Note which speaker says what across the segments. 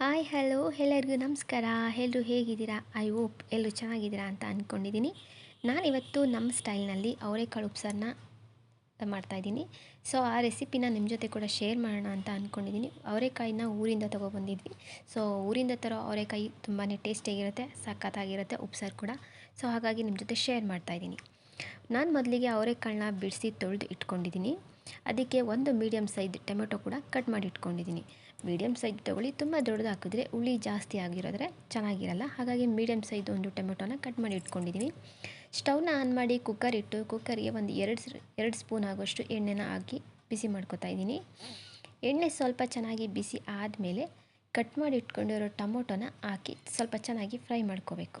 Speaker 1: Hi hello ಎಲ್ಲರಿಗೂ ನಮಸ್ಕಾರ. ಎಲ್ಲರೂ ಹೇಗಿದ್ದೀರಾ? ಐ ಹೋಪ್ ಎಲ್ಲರೂ ಚೆನ್ನಾಗಿದ್ದೀರಾ ಅಂತ ಅಂದ್ಕೊಂಡಿದ್ದೀನಿ ನಾನಿವತ್ತು ನಮ್ಮ ಸ್ಟೈಲ್ನಲ್ಲಿ ಅವರೆಕಾಳು ಉಪ್ಸಾರನ್ನ ಮಾಡ್ತಾಯಿದ್ದೀನಿ ಸೊ ಆ ರೆಸಿಪಿನ ನಿಮ್ಮ ಜೊತೆ ಕೂಡ ಶೇರ್ ಮಾಡೋಣ ಅಂತ ಅಂದ್ಕೊಂಡಿದ್ದೀನಿ ಅವರೆಕಾಯಿನ ಊರಿಂದ ತೊಗೊಬಂದಿದ್ವಿ ಸೊ ಊರಿಂದ ತರೋ ಅವರೆಕಾಯಿ ತುಂಬಾ ಟೇಸ್ಟಿಯಾಗಿರುತ್ತೆ ಸಖತ್ತಾಗಿರುತ್ತೆ ಉಪ್ಸಾರು ಕೂಡ. ಸೊ ಹಾಗಾಗಿ ನಿಮ್ಮ ಜೊತೆ ಶೇರ್ ಮಾಡ್ತಾಯಿದ್ದೀನಿ ನಾನು ಮೊದಲಿಗೆ ಅವರೆಕಾಳನ್ನ ಬಿಡಿಸಿ ತೊಳೆದು ಇಟ್ಕೊಂಡಿದ್ದೀನಿ. ಅದಕ್ಕೆ ಒಂದು ಮೀಡಿಯಮ್ ಸೈಜ್ ಟೊಮೆಟೊ ಕೂಡ ಕಟ್ ಮಾಡಿ ಇಟ್ಕೊಂಡಿದ್ದೀನಿ. ಮೀಡಿಯಮ್ ಸೈಜ್ ತೊಗೊಳ್ಳಿ, ತುಂಬ ದೊಡ್ಡದು ಹಾಕಿದ್ರೆ ಹುಳಿ ಜಾಸ್ತಿ ಆಗಿರೋದ್ರೆ ಚೆನ್ನಾಗಿರಲ್ಲ. ಹಾಗಾಗಿ ಮೀಡಿಯಮ್ ಸೈಜ್ ಒಂದು ಟೊಮೆಟೊನ ಕಟ್ ಮಾಡಿ ಇಟ್ಕೊಂಡಿದ್ದೀನಿ. ಸ್ಟವ್ನ ಆನ್ ಮಾಡಿ ಕುಕ್ಕರ್ ಇಟ್ಟು ಕುಕ್ಕರ್ಗೆ ಒಂದು ಎರಡು ಎರಡು ಸ್ಪೂನ್ ಆಗುವಷ್ಟು ಎಣ್ಣೆನ ಹಾಕಿ ಬಿಸಿ ಮಾಡ್ಕೊತಾ ಇದ್ದೀನಿ. ಎಣ್ಣೆ ಸ್ವಲ್ಪ ಚೆನ್ನಾಗಿ ಬಿಸಿ ಆದಮೇಲೆ ಕಟ್ ಮಾಡಿ ಇಟ್ಕೊಂಡಿರೋ ಟೊಮೊಟೊನ ಹಾಕಿ ಸ್ವಲ್ಪ ಚೆನ್ನಾಗಿ ಫ್ರೈ ಮಾಡ್ಕೋಬೇಕು.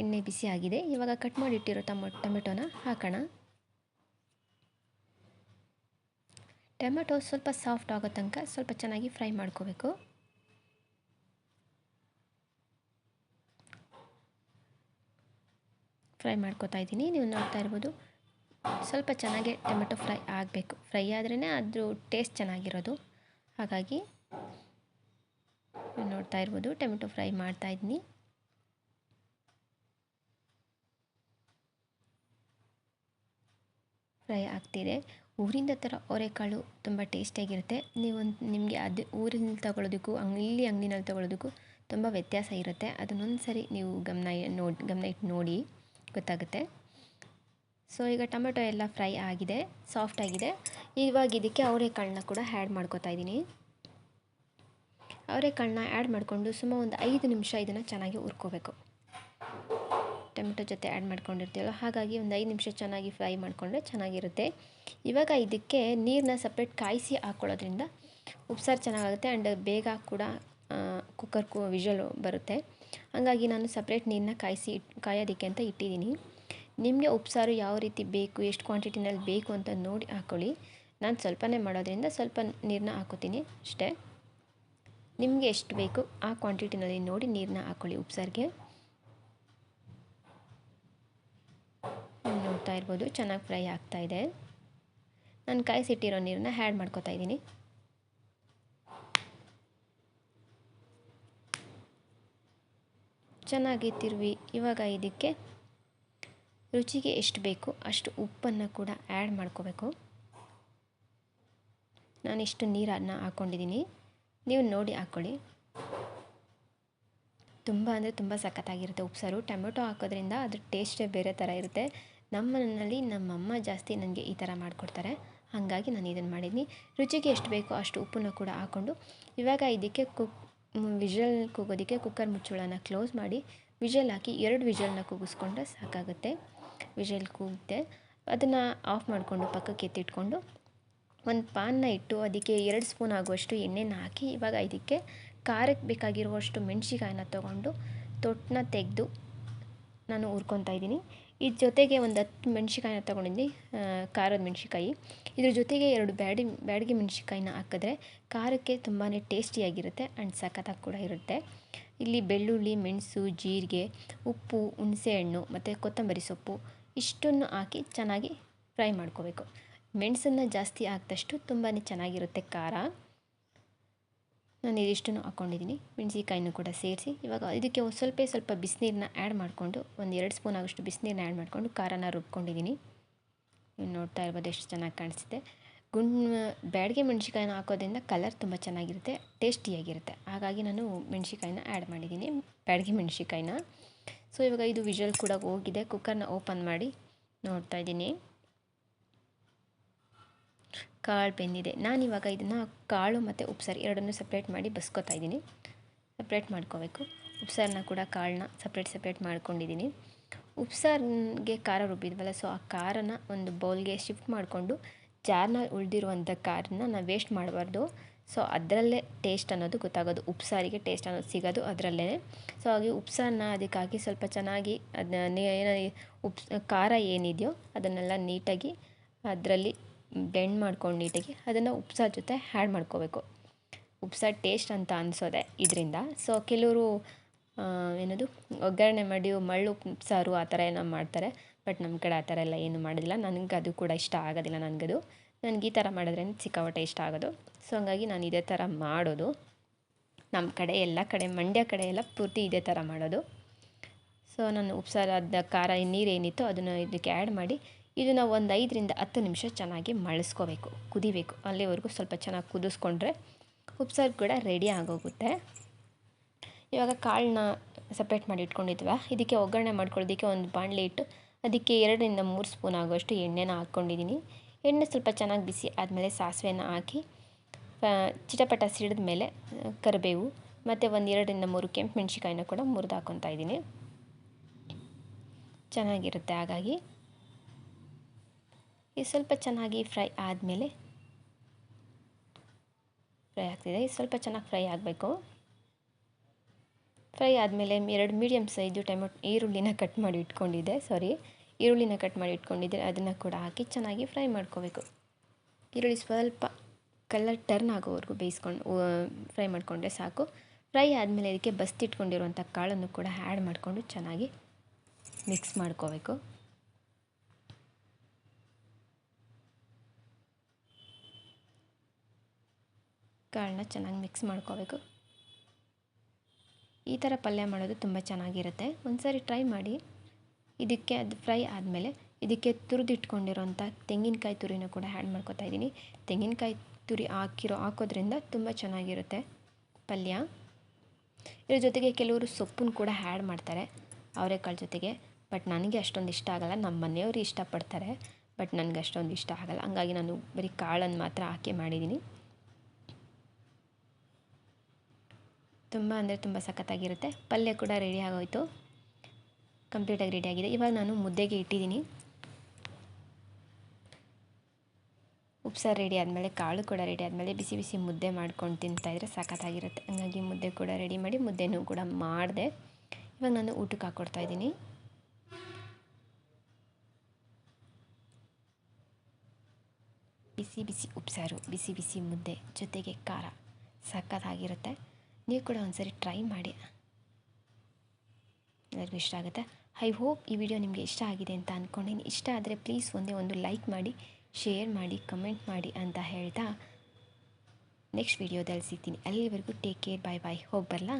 Speaker 1: ಎಣ್ಣೆ ಬಿಸಿ ಆಗಿದೆ. ಇವಾಗ ಕಟ್ ಮಾಡಿಟ್ಟಿರೋ ಟಮೊ, ಟೊಮೆಟೊನ ಹಾಕೋಣ. ಟೊಮೆಟೊ ಸ್ವಲ್ಪ ಸಾಫ್ಟ್ ಆಗೋ ತನಕ ಸ್ವಲ್ಪ ಚೆನ್ನಾಗಿ ಫ್ರೈ ಮಾಡ್ಕೋಬೇಕು. ಫ್ರೈ ಮಾಡ್ಕೋತಾ ಇದ್ದೀನಿ. ನೀವು ನೋಡ್ತಾ ಇರ್ಬೋದು ಸ್ವಲ್ಪ ಚೆನ್ನಾಗಿ ಟೊಮೆಟೊ ಫ್ರೈ ಆಗಬೇಕು. ಫ್ರೈ ಆದ್ರೇ ಅದ್ರ ಟೇಸ್ಟ್ ಚೆನ್ನಾಗಿರೋದು. ಹಾಗಾಗಿ ನೀವು ನೋಡ್ತಾ ಇರ್ಬೋದು ಟೊಮೆಟೊ ಫ್ರೈ ಮಾಡ್ತಾ ಇದ್ದೀನಿ. ಫ್ರೈ ಆಗ್ತಿದೆ. ಊರಿಂದ ಥರ ಅವರೆಕಾಳು ತುಂಬ ಟೇಸ್ಟಿಯಾಗಿರುತ್ತೆ ನೀವು ನಿಮಗೆ ಅದು ಊರಿನಲ್ಲಿ ತಗೊಳ್ಳೋದಕ್ಕೂ ಇಲ್ಲಿ ಅಂಗಡಿನಲ್ಲಿ ತಗೊಳ್ಳೋದಕ್ಕೂ ತುಂಬ ವ್ಯತ್ಯಾಸ ಇರುತ್ತೆ. ಅದನ್ನೊಂದು ಸರಿ ನೀವು ಗಮನ ನೋಡಿ, ಗಮನ ಇಟ್ಟು ನೋಡಿ ಗೊತ್ತಾಗುತ್ತೆ. ಸೊ ಈಗ ಟೊಮೆಟೊ ಎಲ್ಲ ಫ್ರೈ ಆಗಿದೆ, ಸಾಫ್ಟ್ ಆಗಿದೆ. ಇವಾಗ ಇದಕ್ಕೆ ಅವರೆಕಾಳನ್ನ ಕೂಡ ಆ್ಯಡ್ ಮಾಡ್ಕೋತಾ ಇದ್ದೀನಿ. ಅವರೆಕಾಳನ್ನ ಆ್ಯಡ್ ಮಾಡಿಕೊಂಡು ಸುಮಾರು ಒಂದು ಐದು ನಿಮಿಷ ಇದನ್ನು ಚೆನ್ನಾಗಿ ಹುರ್ಕೋಬೇಕು. ಟೊಮೆಟೊ ಜೊತೆ ಆ್ಯಡ್ ಮಾಡ್ಕೊಂಡಿರ್ತೀವಲ್ಲ, ಹಾಗಾಗಿ ಒಂದು ಐದು ನಿಮಿಷ ಚೆನ್ನಾಗಿ ಫ್ರೈ ಮಾಡಿಕೊಂಡ್ರೆ ಚೆನ್ನಾಗಿರುತ್ತೆ. ಇವಾಗ ಇದಕ್ಕೆ ನೀರನ್ನ ಸಪ್ರೇಟ್ ಕಾಯಿಸಿ ಹಾಕ್ಕೊಳ್ಳೋದ್ರಿಂದ ಉಪ್ಸಾರು ಚೆನ್ನಾಗಾಗುತ್ತೆ ಆ್ಯಂಡ್ ಬೇಗ ಕೂಡ ಕುಕ್ಕರ್ ಕು ವಿಷಲ್ ಬರುತ್ತೆ. ಹಾಗಾಗಿ ನಾನು ಸಪ್ರೇಟ್ ನೀರನ್ನ ಕಾಯಿಸಿ ಕಾಯೋದಕ್ಕೆ ಅಂತ ಇಟ್ಟಿದ್ದೀನಿ. ನಿಮಗೆ ಉಪ್ಸಾರು ಯಾವ ರೀತಿ ಬೇಕು, ಎಷ್ಟು ಕ್ವಾಂಟಿಟಿನಲ್ಲಿ ಬೇಕು ಅಂತ ನೋಡಿ ಹಾಕ್ಕೊಳ್ಳಿ ನಾನು ಸ್ವಲ್ಪನೇ ಮಾಡೋದ್ರಿಂದ ಸ್ವಲ್ಪ ನೀರನ್ನ ಹಾಕೋತೀನಿ ಅಷ್ಟೇ. ನಿಮಗೆ ಎಷ್ಟು ಬೇಕು ಆ ಕ್ವಾಂಟಿಟಿನಲ್ಲಿ ನೋಡಿ ನೀರನ್ನ ಹಾಕ್ಕೊಳ್ಳಿ ಉಪ್ಸಾರಿಗೆ ನೋಡ್ತಾ ಇರ್ಬೋದು, ಚೆನ್ನಾಗಿ ಫ್ರೈ ಆಗ್ತಾ ಇದೆ. ನಾನು ಕಾಯಿಸಿಟ್ಟಿರೋ ನೀರನ್ನ ಆ್ಯಡ್ ಮಾಡ್ಕೋತಾ ಇದ್ದೀನಿ. ಚೆನ್ನಾಗಿ ತಿರುವಿ ಇವಾಗ ಇದಕ್ಕೆ ರುಚಿಗೆ ಎಷ್ಟು ಬೇಕು ಅಷ್ಟು ಉಪ್ಪನ್ನು ಕೂಡ ಆ್ಯಡ್ ಮಾಡ್ಕೋಬೇಕು. ನಾನಿಷ್ಟು ನೀರನ್ನು ಹಾಕ್ಕೊಂಡಿದ್ದೀನಿ ನೀವು ನೋಡಿ ಹಾಕ್ಕೊಳ್ಳಿ ತುಂಬ ಅಂದರೆ ತುಂಬ ಸಖತ್ತಾಗಿರುತ್ತೆ ಉಪ್ಸಾರು. ಟೊಮೆಟೊ ಹಾಕೋದ್ರಿಂದ ಅದ್ರ ಟೇಸ್ಟೇ ಬೇರೆ ಥರ ಇರುತ್ತೆ. ನಮ್ಮ ಮನೆಯಲ್ಲಿ ನಮ್ಮಮ್ಮ ಜಾಸ್ತಿ ನನಗೆ ಈ ಥರ ಮಾಡಿಕೊಡ್ತಾರೆ. ಹಾಗಾಗಿ ನಾನು ಇದನ್ನು ಮಾಡಿದ್ದೀನಿ. ರುಚಿಗೆ ಎಷ್ಟು ಬೇಕೋ ಅಷ್ಟು ಉಪ್ಪನ್ನು ಕೂಡ ಹಾಕ್ಕೊಂಡು ಇವಾಗ ಇದಕ್ಕೆ ಕುಕ್ ವಿಜಲ್ ಕೂಗೋದಕ್ಕೆ ಕುಕ್ಕರ್ ಮುಚ್ಚಳನ ಕ್ಲೋಸ್ ಮಾಡಿ ವಿಷಲ್ ಹಾಕಿ ಎರಡು ವಿಜಲ್ನ ಕೂಗಿಸ್ಕೊಂಡ್ರೆ ಸಾಕಾಗುತ್ತೆ. ವಿಜಲ್ ಕೂಗುತ್ತೆ ಅದನ್ನು ಆಫ್ ಮಾಡಿಕೊಂಡು ಪಕ್ಕಕ್ಕೆ ಎತ್ತಿಟ್ಕೊಂಡು ಒಂದು ಪಾನ್ನ ಇಟ್ಟು ಅದಕ್ಕೆ ಎರಡು ಸ್ಪೂನ್ ಆಗುವಷ್ಟು ಎಣ್ಣೆನ ಹಾಕಿ ಇವಾಗ ಇದಕ್ಕೆ ಖಾರಕ್ಕೆ ಬೇಕಾಗಿರುವಷ್ಟು ಮೆಣಸಿಕಾಯನ್ನ ತೊಗೊಂಡು ತೊಟ್ಟನ್ನ ತೆಗೆದು ನಾನು ಹುರ್ಕೊತಾ ಇದ್ದೀನಿ. ಇದ್ರ ಜೊತೆಗೆ ಒಂದು ಹತ್ತು ಮೆಣಸಿಕಾಯಿನ ತೊಗೊಂಡಿದ್ದೀನಿ ಖಾರದ ಮೆಣಸಿಕಾಯಿ ಇದ್ರ ಜೊತೆಗೆ ಎರಡು ಬ್ಯಾಡಿ, ಬ್ಯಾಡಗಿ ಮೆಣಸಿಕಾಯಿನ ಹಾಕಿದ್ರೆ ಖಾರಕ್ಕೆ ತುಂಬಾ ಟೇಸ್ಟಿಯಾಗಿರುತ್ತೆ ಆ್ಯಂಡ್ ಸಖತ್ತಾಗಿ ಕೂಡ ಇರುತ್ತೆ. ಇಲ್ಲಿ ಬೆಳ್ಳುಳ್ಳಿ, ಮೆಣಸು, ಜೀರಿಗೆ, ಉಪ್ಪು, ಹುಣಸೆಹಣ್ಣು ಮತ್ತು ಕೊತ್ತಂಬರಿ ಸೊಪ್ಪು ಇಷ್ಟನ್ನು ಹಾಕಿ ಚೆನ್ನಾಗಿ ಫ್ರೈ ಮಾಡ್ಕೋಬೇಕು. ಮೆಣಸನ್ನು ಜಾಸ್ತಿ ಹಾಕಿದಷ್ಟು ತುಂಬಾ ಚೆನ್ನಾಗಿರುತ್ತೆ ಖಾರ. ನಾನು ಇದಿಷ್ಟನ್ನು ಹಾಕ್ಕೊಂಡಿದ್ದೀನಿ. ಮೆಣಸಿಕಾಯಿನೂ ಕೂಡ ಸೇರಿಸಿ. ಇವಾಗ ಇದಕ್ಕೆ ಸ್ವಲ್ಪ ಸ್ವಲ್ಪ ಬಿಸಿನೀರನ್ನ ಆ್ಯಡ್ ಮಾಡಿಕೊಂಡು, ಒಂದು ಎರಡು ಸ್ಪೂನ್ ಆಗೋಷ್ಟು ಬಿಸಿನೀರನ್ನ ಆ್ಯಡ್ ಮಾಡಿಕೊಂಡು ಖಾರನ ರುಬ್ಕೊಂಡಿದ್ದೀನಿ. ನೀವು ನೋಡ್ತಾ ಇರ್ಬೋದು ಎಷ್ಟು ಚೆನ್ನಾಗಿ ಕಾಣಿಸುತ್ತೆ. ಗುಂಡ್, ಬ್ಯಾಡಿಗೆ ಮೆಣಸಿಕಾಯಿನ ಹಾಕೋದ್ರಿಂದ ಕಲರ್ ತುಂಬ ಚೆನ್ನಾಗಿರುತ್ತೆ ಟೇಸ್ಟಿಯಾಗಿರುತ್ತೆ ಹಾಗಾಗಿ ನಾನು ಮೆಣಸಿಕಾಯಿನ ಆ್ಯಡ್ ಮಾಡಿದ್ದೀನಿ, ಬ್ಯಾಡಿಗೆ ಮೆಣಸಿಕಾಯಿನ ಸೊ ಇವಾಗ ಇದು ವಿಷಲ್ ಕೂಡ ಹೋಗಿದೆ. ಕುಕ್ಕರ್ನ ಓಪನ್ ಮಾಡಿ ನೋಡ್ತಾ ಇದ್ದೀನಿ. ಕಾಳು ಬೆಂದಿದೆ. ನಾನಿವಾಗ ಇದನ್ನು ಕಾಳು ಮತ್ತು ಉಪ್ಸಾರು ಎರಡನ್ನೂ ಸಪ್ರೇಟ್ ಮಾಡಿ ಬಸ್ಕೋತಾ ಇದ್ದೀನಿ. ಸಪ್ರೇಟ್ ಮಾಡ್ಕೋಬೇಕು. ಉಪ್ಸಾರನ್ನ ಕೂಡ ಕಾಳನ್ನ ಸಪ್ರೇಟ್ ಸಪ್ರೇಟ್ ಮಾಡ್ಕೊಂಡಿದ್ದೀನಿ. ಉಪ್ಸಾರಿಗೆ ಖಾರ ರುಬ್ಬಿದ್ವಲ್ಲ ಸೊ ಆ ಖಾರನ ಒಂದು ಬೌಲ್ಗೆ ಶಿಫ್ಟ್ ಮಾಡಿಕೊಂಡು ಜಾರ್ನ ಉಳಿದಿರುವಂಥ ಖಾರನ ನಾವು ವೇಸ್ಟ್ ಮಾಡಬಾರ್ದು. ಸೊ ಅದರಲ್ಲೇ ಟೇಸ್ಟ್ ಅನ್ನೋದು ಗೊತ್ತಾಗೋದು. ಉಪ್ಸಾರಿಗೆ ಟೇಸ್ಟ್ ಅನ್ನೋದು ಸಿಗೋದು ಅದರಲ್ಲೇ ಸೊ ಹಾಗೆ ಉಪ್ಸಾರನ್ನ ಅದಕ್ಕೆ ಹಾಕಿ ಸ್ವಲ್ಪ ಚೆನ್ನಾಗಿ ಅದನ್ನ ಏನೋ ಉಪ್ ಖಾರ ಏನಿದೆಯೋ ಅದನ್ನೆಲ್ಲ ನೀಟಾಗಿ ಅದರಲ್ಲಿ ಬ್ಲೆಂಡ್ ಮಾಡ್ಕೊಂಡು ನೀಟಾಗಿ ಅದನ್ನು ಉಪ್ಸಾರು ಜೊತೆ ಆ್ಯಡ್ ಮಾಡ್ಕೋಬೇಕು. ಉಪ್ಸಾರು ಟೇಸ್ಟ್ ಅಂತ ಅನಿಸೋದೆ ಇದರಿಂದ. ಸೊ ಕೆಲವರು ಏನದು, ಒಗ್ಗರಣೆ ಮಾಡಿ ಮಳ್ಳು ಉಪ್ಸಾರು ಆ ಥರ ಏನೋ ಮಾಡ್ತಾರೆ. ಬಟ್ ನಮ್ಮ ಕಡೆ ಆ ಥರ ಎಲ್ಲ ಏನು ಮಾಡೋದಿಲ್ಲ. ನನಗೆ ಅದು ಕೂಡ ಇಷ್ಟ ಆಗೋದಿಲ್ಲ ನನಗದು. ನನಗೆ ಈ ಥರ ಮಾಡಿದ್ರೆ ಸಿಕ್ಕಾಪಟ್ಟೆ ಇಷ್ಟ ಆಗೋದು. ಸೊ ಹಂಗಾಗಿ ನಾನು ಇದೇ ಥರ ಮಾಡೋದು. ನಮ್ಮ ಕಡೆ ಎಲ್ಲ ಕಡೆ, ಮಂಡ್ಯ ಕಡೆ ಎಲ್ಲ ಪೂರ್ತಿ ಇದೇ ಥರ ಮಾಡೋದು. ಸೊ ನಾನು ಉಪ್ಸಾರದ ಖಾರ ನೀರೇನಿತ್ತು ಅದನ್ನು ಇದಕ್ಕೆ ಆ್ಯಡ್ ಮಾಡಿ ಇದನ್ನು ಒಂದು ಐದರಿಂದ ಹತ್ತು ನಿಮಿಷ ಚೆನ್ನಾಗಿ ಮಳಿಸ್ಕೋಬೇಕು, ಕುದಿಬೇಕು. ಅಲ್ಲಿವರೆಗೂ ಸ್ವಲ್ಪ ಚೆನ್ನಾಗಿ ಕುದಿಸ್ಕೊಂಡ್ರೆ ಉಪ್ಸಾರು ಕೂಡ ರೆಡಿ ಆಗೋಗುತ್ತೆ. ಇವಾಗ ಕಾಳನ್ನ ಸಪ್ರೇಟ್ ಮಾಡಿ ಇಟ್ಕೊಂಡಿದ್ವಿ? ಇದಕ್ಕೆ ಒಗ್ಗರಣೆ ಮಾಡ್ಕೊಳ್ಳೋದಕ್ಕೆ ಒಂದು ಬಾಣಲೆ ಇಟ್ಟು ಅದಕ್ಕೆ ಎರಡರಿಂದ ಮೂರು ಸ್ಪೂನ್ ಆಗೋಷ್ಟು ಎಣ್ಣೆನ ಹಾಕ್ಕೊಂಡಿದ್ದೀನಿ. ಎಣ್ಣೆ ಸ್ವಲ್ಪ ಚೆನ್ನಾಗಿ ಬಿಸಿ ಆದಮೇಲೆ ಸಾಸಿವೆನ ಹಾಕಿ ಚಿಟಪಟ ಸಿಡಿದ ಮೇಲೆ ಕರಿಬೇವು ಮತ್ತು ಒಂದು ಎರಡರಿಂದ ಮೂರು ಕೆಂಪು ಮೆಣಸಿಕಾಯಿನ ಕೂಡ ಮುರಿದು ಹಾಕ್ಕೊತಾ ಇದ್ದೀನಿ. ಚೆನ್ನಾಗಿರುತ್ತೆ ಹಾಗಾಗಿ. ಇದು ಸ್ವಲ್ಪ ಚೆನ್ನಾಗಿ ಫ್ರೈ ಆದಮೇಲೆ ಫ್ರೈ ಆಗ್ತಿದೆ. ಇದು ಸ್ವಲ್ಪ ಚೆನ್ನಾಗಿ ಫ್ರೈ ಆಗಬೇಕು. ಫ್ರೈ ಆದಮೇಲೆ ಎರಡು ಮೀಡಿಯಮ್ ಸೈಜು ಟೊಮೆಟೊ, ಈರುಳ್ಳಿನ ಕಟ್ ಮಾಡಿ ಇಟ್ಕೊಂಡಿದ್ದೆ. ಸಾರಿ, ಈರುಳ್ಳಿನ ಕಟ್ ಮಾಡಿ ಇಟ್ಕೊಂಡಿದ್ದೆ. ಅದನ್ನು ಕೂಡ ಹಾಕಿ ಚೆನ್ನಾಗಿ ಫ್ರೈ ಮಾಡ್ಕೋಬೇಕು. ಈರುಳ್ಳಿ ಸ್ವಲ್ಪ ಕಲರ್ ಟರ್ನ್ ಆಗೋವರೆಗೂ ಬೇಯಿಸ್ಕೊಂಡು ಫ್ರೈ ಮಾಡಿಕೊಂಡ್ರೆ ಸಾಕು. ಫ್ರೈ ಆದಮೇಲೆ ಇದಕ್ಕೆ ಬಸ್ತಿಟ್ಕೊಂಡಿರುವಂಥ ಕಾಳನ್ನು ಕೂಡ ಆ್ಯಡ್ ಮಾಡಿಕೊಂಡು ಚೆನ್ನಾಗಿ ಮಿಕ್ಸ್ ಮಾಡ್ಕೋಬೇಕು. ಕಾಳನ್ನ ಚೆನ್ನಾಗಿ ಮಿಕ್ಸ್ ಮಾಡ್ಕೋಬೇಕು. ಈ ಥರ ಪಲ್ಯ ಮಾಡೋದು ತುಂಬ ಚೆನ್ನಾಗಿರುತ್ತೆ. ಒಂದು ಸಾರಿ ಟ್ರೈ ಮಾಡಿ. ಇದಕ್ಕೆ ಅದು ಫ್ರೈ ಆದಮೇಲೆ ಇದಕ್ಕೆ ತುರಿದಿಟ್ಕೊಂಡಿರೋಂಥ ತೆಂಗಿನಕಾಯಿ ತುರಿನ ಕೂಡ ಆ್ಯಡ್ ಮಾಡ್ಕೋತಾ ಇದ್ದೀನಿ. ತೆಂಗಿನಕಾಯಿ ತುರಿ ಹಾಕಿರೋ, ಹಾಕೋದ್ರಿಂದ ತುಂಬ ಚೆನ್ನಾಗಿರುತ್ತೆ ಪಲ್ಯ. ಇದ್ರ ಜೊತೆಗೆ ಕೆಲವರು ಸೊಪ್ಪನ್ನು ಕೂಡ ಆ್ಯಡ್ ಮಾಡ್ತಾರೆ ಅವರೆಕಾಳು ಜೊತೆಗೆ. ಬಟ್ ನನಗೆ ಅಷ್ಟೊಂದು ಇಷ್ಟ ಆಗಲ್ಲ. ನಮ್ಮ ಮನೆಯವರು ಇಷ್ಟಪಡ್ತಾರೆ. ಬಟ್ ನನಗೆ ಅಷ್ಟೊಂದು ಇಷ್ಟ ಆಗಲ್ಲ. ಹಂಗಾಗಿ ನಾನು ಬರೀ ಕಾಳನ್ನು ಮಾತ್ರ ಹಾಕಿ ಮಾಡಿದ್ದೀನಿ. ತುಂಬ ಅಂದರೆ ತುಂಬ ಸಖತ್ತಾಗಿರುತ್ತೆ. ಪಲ್ಯ ಕೂಡ ರೆಡಿ ಆಗೋಯಿತು. ಕಂಪ್ಲೀಟಾಗಿ ರೆಡಿ ಆಗಿದೆ. ಇವಾಗ ನಾನು ಮುದ್ದೆಗೆ ಇಟ್ಟಿದ್ದೀನಿ. ಉಪ್ಸಾರು ರೆಡಿ ಆದಮೇಲೆ, ಕಾಳು ಕೂಡ ರೆಡಿ ಆದಮೇಲೆ ಬಿಸಿ ಬಿಸಿ ಮುದ್ದೆ ಮಾಡ್ಕೊಂಡು ತಿಂತಾಯಿದ್ರೆ ಸಖತ್ತಾಗಿರುತ್ತೆ. ಹಂಗಾಗಿ ಮುದ್ದೆ ಕೂಡ ರೆಡಿ ಮಾಡಿ ಮುದ್ದೆನೂ ಕೂಡ ಮಾಡಿದೆ. ಇವಾಗ ನಾನು ಊಟಕ್ಕೆ ಹಾಕ್ಕೊಡ್ತಾ ಇದ್ದೀನಿ. ಬಿಸಿ ಬಿಸಿ ಉಪ್ಸಾರು, ಬಿಸಿ ಬಿಸಿ ಮುದ್ದೆ ಜೊತೆಗೆ ಖಾರ ಸಖತ್ತಾಗಿರುತ್ತೆ. ನೀವು ಕೂಡ ಒಂದ್ಸರಿ ಟ್ರೈ ಮಾಡಿ. ಎಲ್ಲರಿಗೂ ಇಷ್ಟ ಆಗುತ್ತೆ? ಐ ಹೋಪ್ ಈ ವಿಡಿಯೋ ನಿಮಗೆ ಇಷ್ಟ ಆಗಿದೆ ಅಂತ ಅಂದ್ಕೊಂಡಿನಿ ಇಷ್ಟ ಆದರೆ ಪ್ಲೀಸ್ ಒಂದೇ ಒಂದು ಲೈಕ್ ಮಾಡಿ ಶೇರ್ ಮಾಡಿ ಕಮೆಂಟ್ ಮಾಡಿ ಅಂತ ಹೇಳ್ತಾ ನೆಕ್ಸ್ಟ್ ವಿಡಿಯೋದಲ್ಲಿ ಸಿಗ್ತೀನಿ. ಅಲ್ಲಿವರೆಗೂ ಟೇಕ್ ಕೇರ್ ಬಾಯ್ ಬಾಯ್ ಹೋಗಿ ಬರಲಾ?